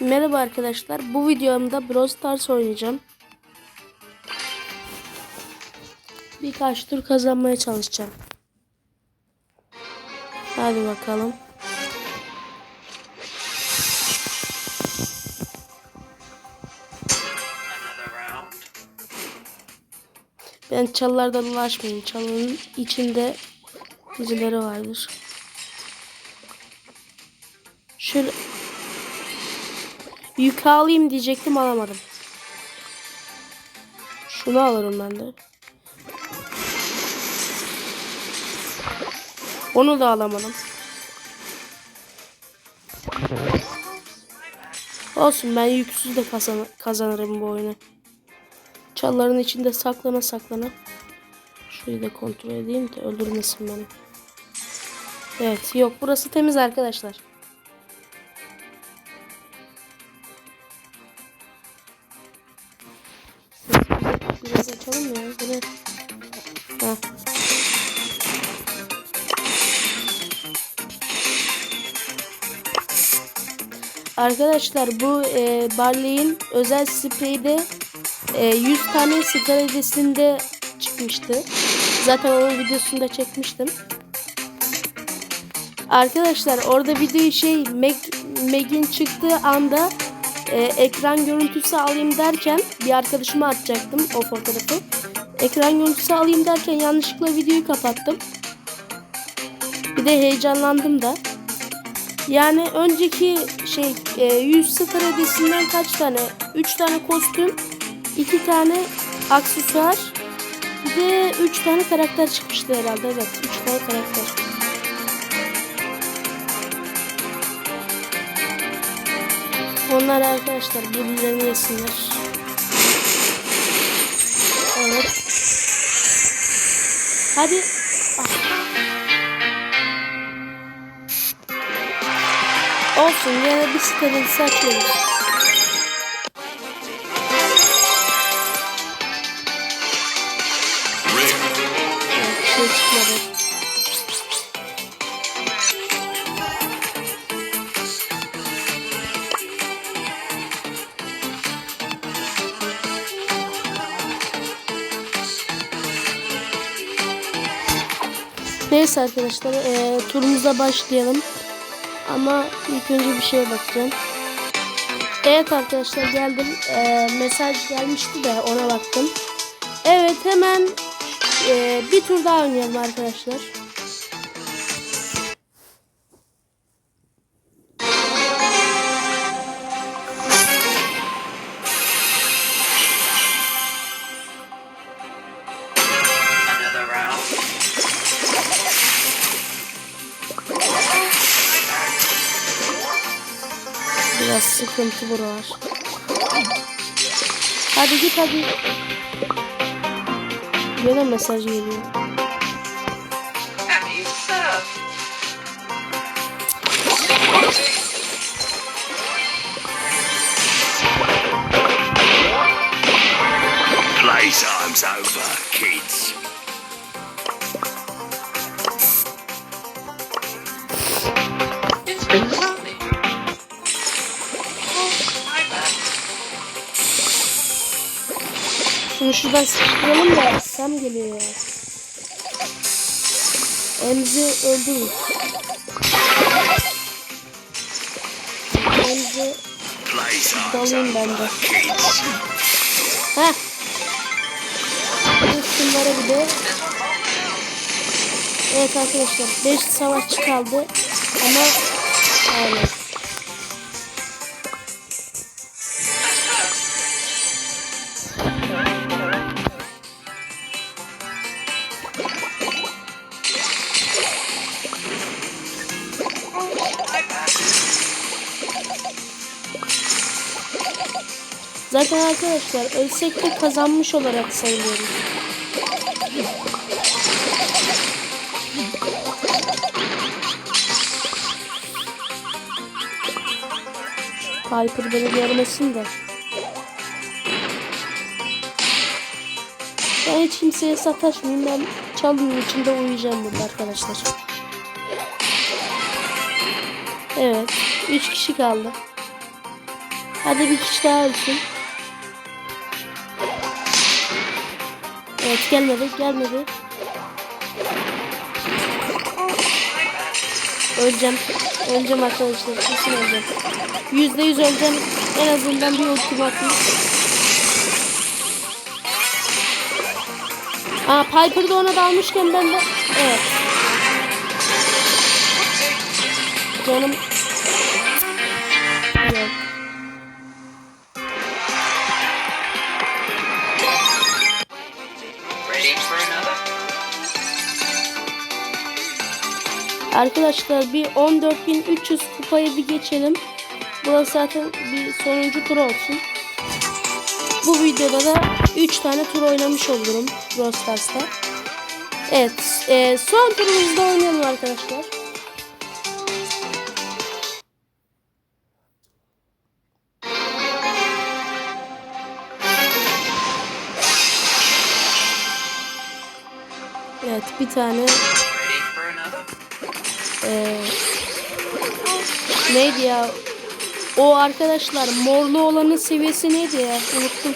Merhaba arkadaşlar. Bu videomda Brawl Stars oynayacağım. Birkaç tur kazanmaya çalışacağım. Hadi bakalım. Ben çalılarda dolaşmayayım. Çalının içinde dizileri vardır. Şöyle yük alayım diyecektim alamadım. Şunu alırım ben de. Onu da alamadım. Olsun ben yüksüz de kazan kazanırım bu oyunu. Çalların içinde saklana saklana. Şurayı da kontrol edeyim de öldürmesin beni. Evet yok burası temiz arkadaşlar. Biraz açalım ya. Ne? Ha. Arkadaşlar bu e, Barley'in özel spreyi de e, 100 tane sigara hediyesinde çıkmıştı. Zaten onun videosunu da çekmiştim. Arkadaşlar orada videoyu şey Meg, Meg'in çıktığı anda e, ekran görüntüsü alayım derken bir arkadaşıma atacaktım o fotoğrafı. Ekran görüntüsü alayım derken yanlışlıkla videoyu kapattım. Bir de heyecanlandım da. Yani önceki şey e, 100 sıfır hediyesinden kaç tane? 3 tane kostüm, 2 tane aksesuar, bir de 3 tane karakter çıkmıştı herhalde. Evet, 3 tane karakter. Onlar arkadaşlar birbirlerini yesinler. Evet. Hadi. Ah. Olsun yine bir sıkıntısı açıyoruz. Neyse arkadaşlar eee turumuza başlayalım. Ama ilk önce bir şeye bakacağım. Evet arkadaşlar geldim. Eee, mesaj gelmişti de ona baktım. Evet hemen eee, bir tur daha oynayalım arkadaşlar. Biraz sıkıntı buralar. Hadi git hadi. Yine mesaj geliyor. Playtime's over, kids. It's been Şunu şuradan sıkıştıralım da Sam geliyor. Emzi öldürür. Emzi dalayım ben de. Heh. Şunlara bir de. Evet arkadaşlar 5 savaşçı kaldı. Ama arkadaşlar ölsek de kazanmış olarak sayılıyoruz. Piper beni görmesin de. Ben hiç kimseye sataşmayayım. Ben çalının içinde uyuyacağım burada arkadaşlar. Evet. 3 kişi kaldı. Hadi bir kişi daha ölsün. Evet gelmedi gelmedi. Öleceğim. Öleceğim arkadaşlar. Kesin öleceğim. Yüzde yüz öleceğim. En azından bir ultim atayım. Aa Piper da ona dalmışken ben de... Evet. Canım... Arkadaşlar bir 14.300 kupayı bir geçelim. Burası zaten bir sonuncu tur olsun. Bu videoda da 3 tane tur oynamış olurum Brawl. Evet, e, son turumuzda oynayalım arkadaşlar. Evet, bir tane? Ee, neydi ya? O arkadaşlar morlu olanın seviyesi neydi ya? Unuttum.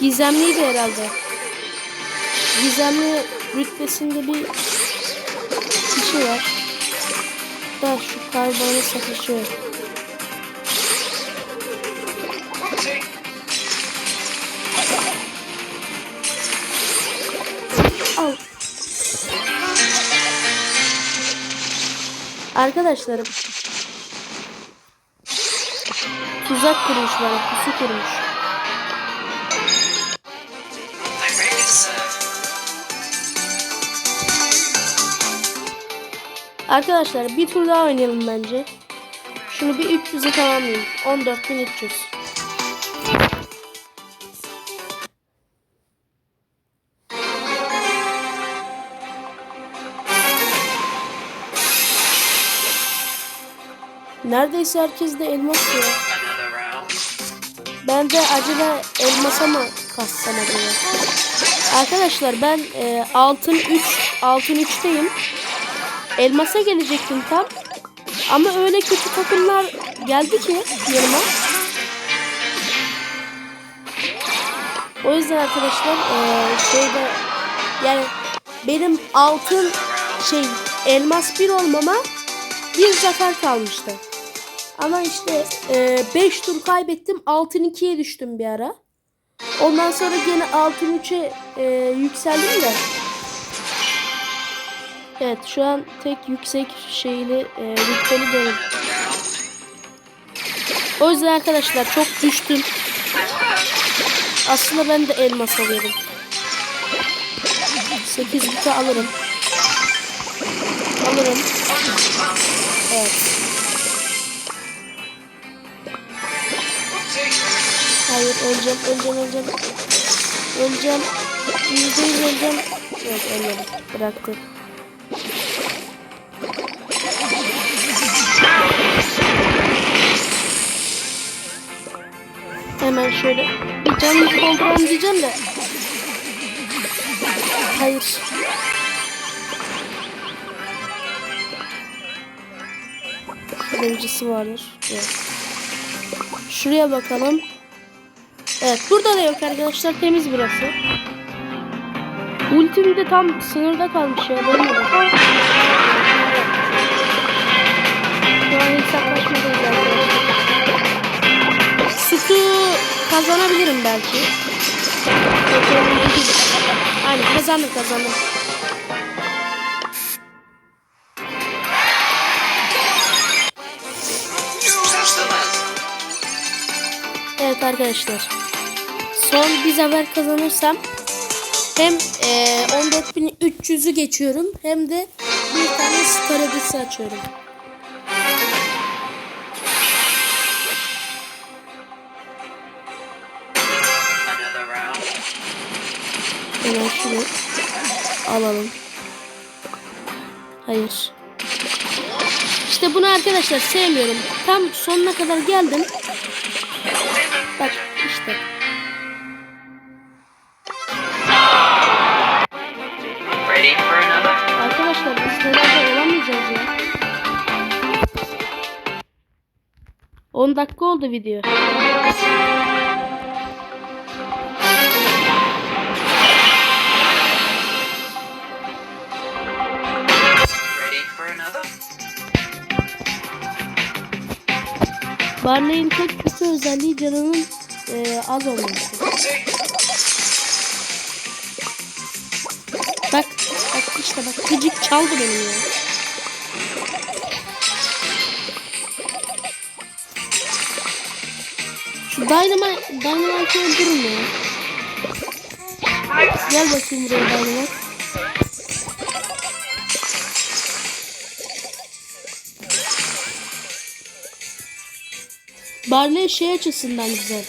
Gizemliydi herhalde. Gizemli rütbesinde bir kişi var. Da şu karbonu satışıyor. Arkadaşlarım tuzak kurmuş bana pusu kurmuş. Arkadaşlar bir tur daha oynayalım bence. Şunu bir 300'e tamamlayayım. 14.300. Neredeyse herkes de elmas round. Ben de acaba elmasa mı kassam acaba? Arkadaşlar ben e, altın 3 altın 3'teyim. Elmasa gelecektim tam. Ama öyle kötü takımlar geldi ki yanıma. O yüzden arkadaşlar e, şeyde yani benim altın şey elmas 1 olmama bir zafer kalmıştı. Ama işte 5 tur kaybettim. Altın 2'ye düştüm bir ara. Ondan sonra gene altın 3'e e, yükseldim de. Evet şu an tek yüksek şeyli e, rütbeli benim. O yüzden arkadaşlar çok düştüm. Aslında ben de elmas alıyordum. 8 bite alırım. Alırım. Evet. Hayır öleceğim, öleceğim, öleceğim. Öleceğim. Yüzde yüz öleceğim. Yok ölmedim. Bıraktı. Hemen şöyle bir canımızı dolduralım diyeceğim de. Hayır. Birincisi vardır. Evet. Şuraya bakalım. Evet burada da yok arkadaşlar temiz burası. Ultim de tam sınırda kalmış ya. Şu an hesaplaşmadayız arkadaşlar. Sıkı kazanabilirim belki. Aynen kazandım kazandım. Evet arkadaşlar. Son bir zafer kazanırsam hem eee 14.300'ü geçiyorum hem de bir tane star hediyesi açıyorum. Hemen şunu alalım. Hayır. İşte bunu arkadaşlar sevmiyorum. Tam sonuna kadar geldim. 10 dakika oldu video. Barley'in tek kötü özelliği canının e, az olması. Bak, bak işte bak gıcık çaldı benim ya. Dynamite, Dynamite'ı öldürün ya. Gel bakayım buraya Dynamite. Barley şey açısından güzel.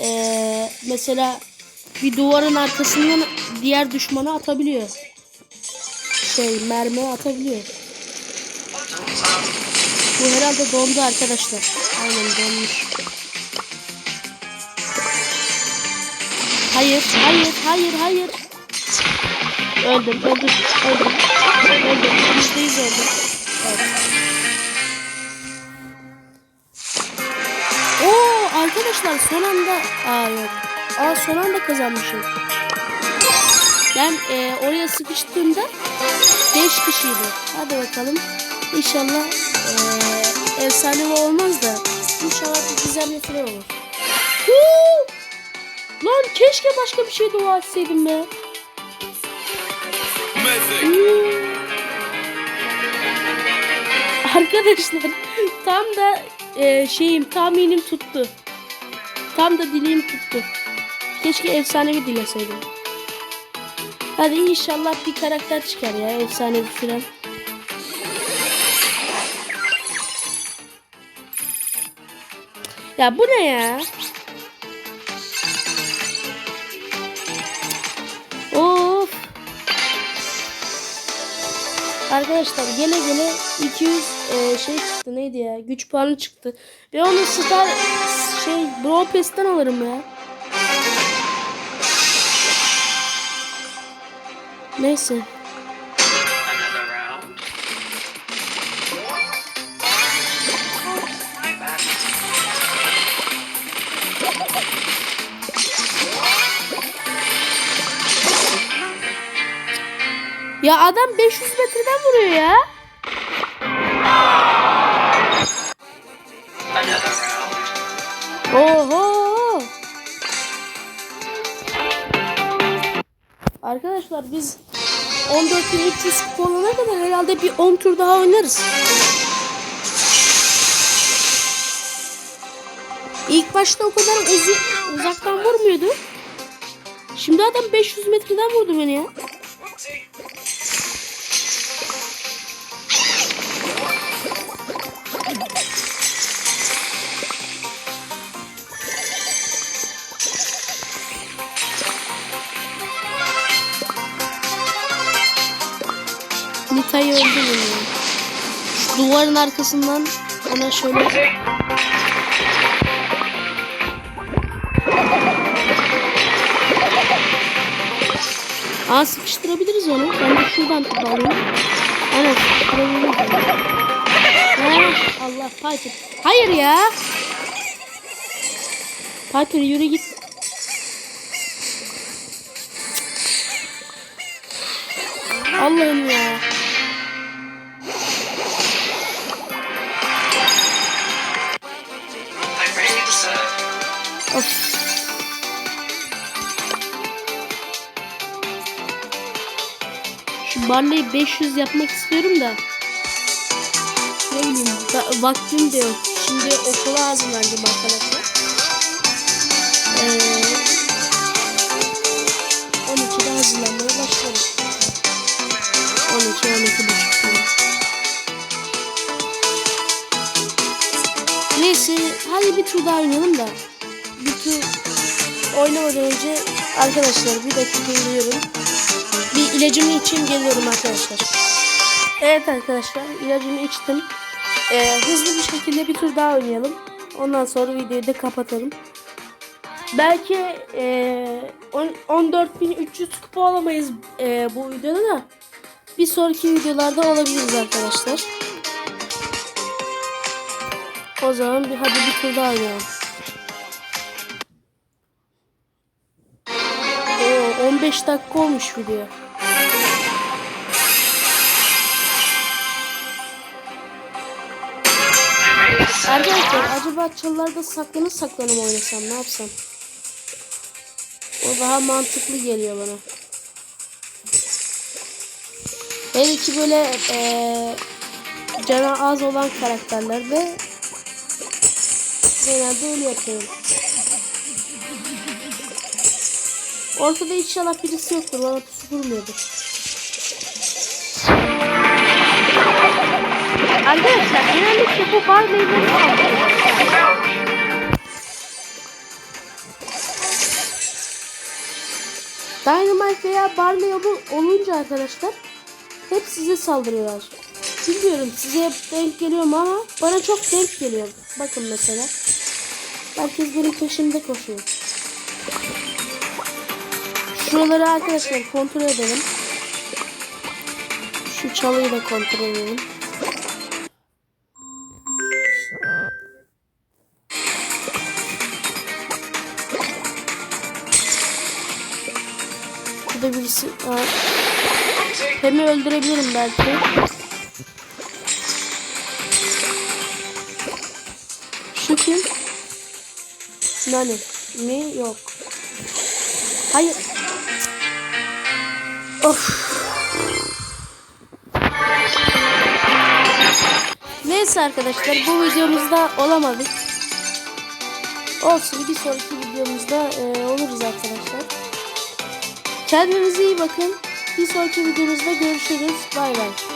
Ee, mesela bir duvarın arkasından diğer düşmanı atabiliyor. Şey mermi atabiliyor. Bu herhalde dondu arkadaşlar. Aynen donmuş. Hayır, hayır, hayır, hayır. Öldüm, öldüm, öldüm. Öldüm, yüzde yüz öldüm. Evet. Arkadaşlar son anda aa yok. Aa son anda kazanmışım. Ben e, oraya sıkıştığımda 5 kişiydi. Hadi bakalım. İnşallah e, efsanevi olmaz da inşallah bir gizemli falan olur. Huu! Lan keşke başka bir şey dua etseydim be. Huu! Arkadaşlar tam da e, şeyim tahminim tuttu. Tam da dileğim tuttu. Keşke efsanevi dileseydim. Hadi inşallah bir karakter çıkar ya efsanevi falan. Ya bu ne ya? Arkadaşlar gele gele 200 e, şey çıktı neydi ya güç puanı çıktı. Ve onu star şey Brawl Pass'ten alırım ya. Neyse. Ya adam 500 metreden vuruyor ya. Oho. Arkadaşlar biz 14.300 kupa olana kadar herhalde bir 10 tur daha oynarız. İlk başta o kadar uzaktan vurmuyordu. Şimdi adam 500 metreden vurdu beni ya. Öldürdüm ya. Şu duvarın arkasından ona şöyle Aa sıkıştırabiliriz onu. Ben de şuradan tutalım. Aynen sıkıştırabiliriz. Ha, Allah Piper. Hayır ya. Piper yürü git. Allah'ım ya. Of. Şu Barley'i 500 yapmak istiyorum da. Ne bileyim da- vaktim de yok. Şimdi okula hazırlandım arkadaşlar. Ee, 12'de hazırlanmaya başlarım. 12 12 buçuk. Neyse hadi bir tur daha oynayalım da. Oynamadan önce arkadaşlar bir dakika geliyorum. Bir ilacımı içeyim geliyorum arkadaşlar. Evet arkadaşlar ilacımı içtim. Ee, hızlı bir şekilde bir tur daha oynayalım. Ondan sonra videoyu da kapatalım. Belki on- 14.300 kupa olamayız ee, bu videoda da. Bir sonraki videolarda olabiliriz arkadaşlar. O zaman bir hadi bir tur daha oynayalım. 15 dakika olmuş video. Arkadaşlar acaba çalılarda saklanıp saklanıp oynasam ne yapsam? O daha mantıklı geliyor bana. Hele ki böyle eee canı az olan karakterlerde genelde öyle yapıyorum. Ortada inşallah birisi yoktur. Bana pusu vurmuyordur. Arkadaşlar genellikle bu bar meyveleri Dynamite veya Barley olu- olunca arkadaşlar hep size saldırıyorlar. Bilmiyorum size hep denk geliyor mu ama bana çok denk geliyor. Bakın mesela. Herkes benim peşimde koşuyor. Şuraları arkadaşlar kontrol edelim. Şu çalıyı da kontrol edelim. Burada birisi var. Hemi öldürebilirim belki. Şu kim? Nani mi? Yok. Hayır. Of. Neyse arkadaşlar bu videomuzda olamadık. Olsun bir sonraki videomuzda e, oluruz arkadaşlar. Kendinize iyi bakın. Bir sonraki videomuzda görüşürüz. Bay bay.